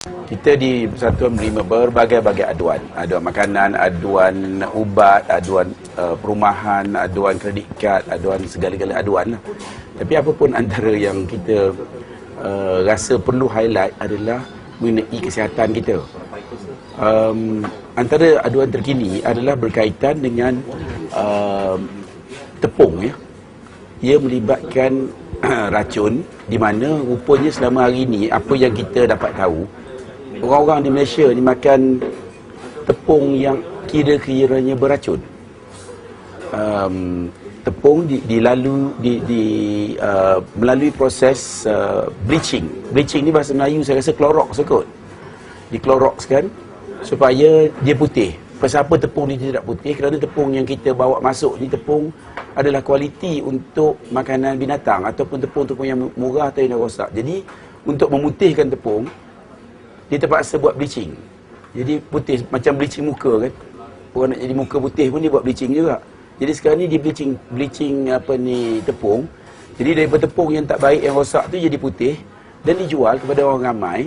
Kita di Persatuan menerima berbagai-bagai aduan. Aduan makanan, aduan ubat, aduan uh, perumahan, aduan kredit kad, aduan segala-gala aduan. Tapi apa pun antara yang kita uh, rasa perlu highlight adalah mengenai kesihatan kita. Um, antara aduan terkini adalah berkaitan dengan uh, tepung ya. Ia melibatkan racun di mana rupanya selama hari ini apa yang kita dapat tahu orang-orang di Malaysia ni makan tepung yang kira-kiranya beracun. Um, tepung di, dilalu di, di uh, melalui proses uh, bleaching. Bleaching ni bahasa Melayu saya rasa klorox kot. kan supaya dia putih. Pasal apa tepung ni tidak putih? Kerana tepung yang kita bawa masuk ni tepung adalah kualiti untuk makanan binatang ataupun tepung-tepung yang murah atau yang rosak. Jadi untuk memutihkan tepung, dia terpaksa buat bleaching. Jadi putih macam bleaching muka kan. Orang nak jadi muka putih pun dia buat bleaching juga. Jadi sekarang ni dia bleaching bleaching apa ni tepung. Jadi daripada tepung yang tak baik yang rosak tu jadi putih dan dijual kepada orang ramai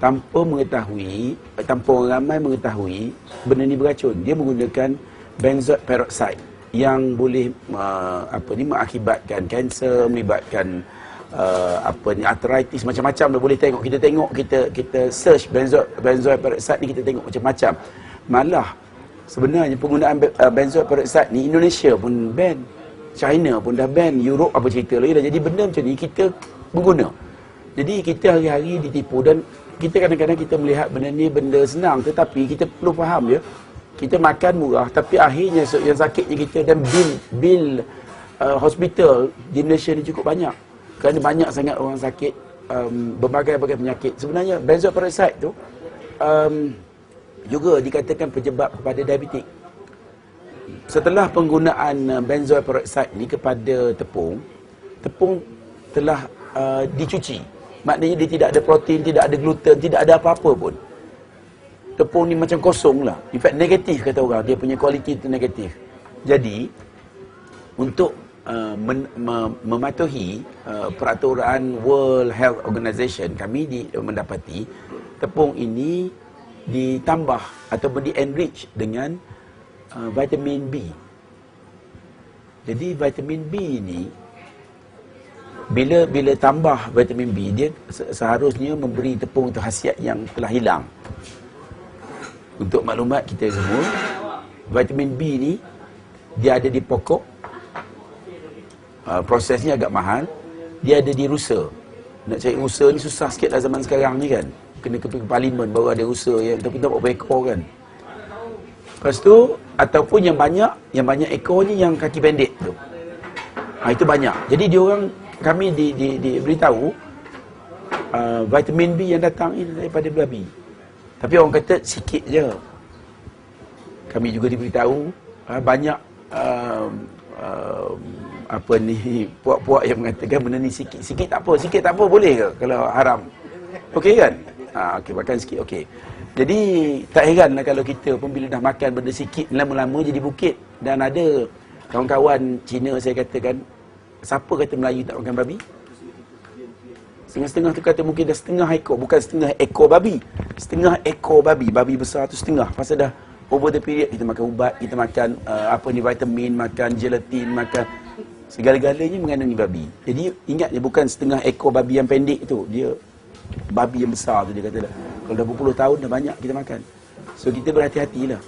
tanpa mengetahui tanpa orang ramai mengetahui benda ni beracun. Dia menggunakan benzoate peroxide yang boleh uh, apa ni mengakibatkan kanser, melibatkan uh, apa ni arthritis macam-macam dah boleh tengok. Kita tengok kita kita search benzoyl benzoyl peroxide ni kita tengok macam-macam. Malah sebenarnya penggunaan uh, benzoyl peroxide ni Indonesia pun ban. China pun dah ban. Europe apa cerita lagi dah. Jadi benda macam ni kita mengguna jadi kita hari-hari ditipu dan kita kadang-kadang kita melihat benda ni benda senang. Tetapi kita perlu faham ya. Kita makan murah tapi akhirnya yang sakitnya kita dan bil bil uh, hospital di Malaysia ni cukup banyak kerana banyak sangat orang sakit um, berbagai-bagai penyakit. Sebenarnya benzoyl peroxide tu um, juga dikatakan penyebab kepada diabetik. Setelah penggunaan uh, benzoyl peroxide ni kepada tepung, tepung telah uh, dicuci. Maknanya dia tidak ada protein, tidak ada gluten, tidak ada apa-apa pun. Tepung ni macam kosong lah. In fact, negatif kata orang. Dia punya kualiti tu negatif. Jadi, untuk Uh, men, mem, mematuhi uh, peraturan World Health Organization kami di, mendapati tepung ini ditambah ataupun di enrich dengan uh, vitamin B. Jadi vitamin B ini bila bila tambah vitamin B dia seharusnya memberi tepung itu khasiat yang telah hilang. Untuk maklumat kita semua, vitamin B ini dia ada di pokok uh, prosesnya agak mahal. Dia ada di Rusia nak cari Rusia ni susah sikit lah zaman sekarang ni kan. Kena ke parlimen baru ada Rusia yang tapi tak berapa ekor kan. Lepas tu ataupun yang banyak yang banyak ekor ni yang kaki pendek tu. Ha, itu banyak. Jadi dia orang kami di, di, di beritahu uh, vitamin B yang datang ini daripada babi. Tapi orang kata sikit je. Kami juga diberitahu uh, banyak uh, uh, apa ni puak-puak yang mengatakan benda ni sikit sikit tak apa sikit tak apa boleh ke kalau haram? Okey kan? Ha okey makan sikit okey. Jadi tak heranlah kalau kita pun bila dah makan benda sikit lama-lama jadi bukit. Dan ada kawan-kawan Cina saya katakan siapa kata Melayu tak makan babi? Setengah-setengah tu kata mungkin dah setengah ekor Bukan setengah ekor babi. Setengah ekor babi Babi besar tu setengah. Pasal dah over the period Kita makan ubat Kita makan uh, apa ni vitamin Makan gelatin Makan Segala-galanya mengandungi babi. Jadi ingat dia bukan setengah ekor babi yang pendek tu. Dia babi yang besar tu dia kata. Kalau dah berpuluh tahun dah banyak kita makan. So kita berhati-hatilah.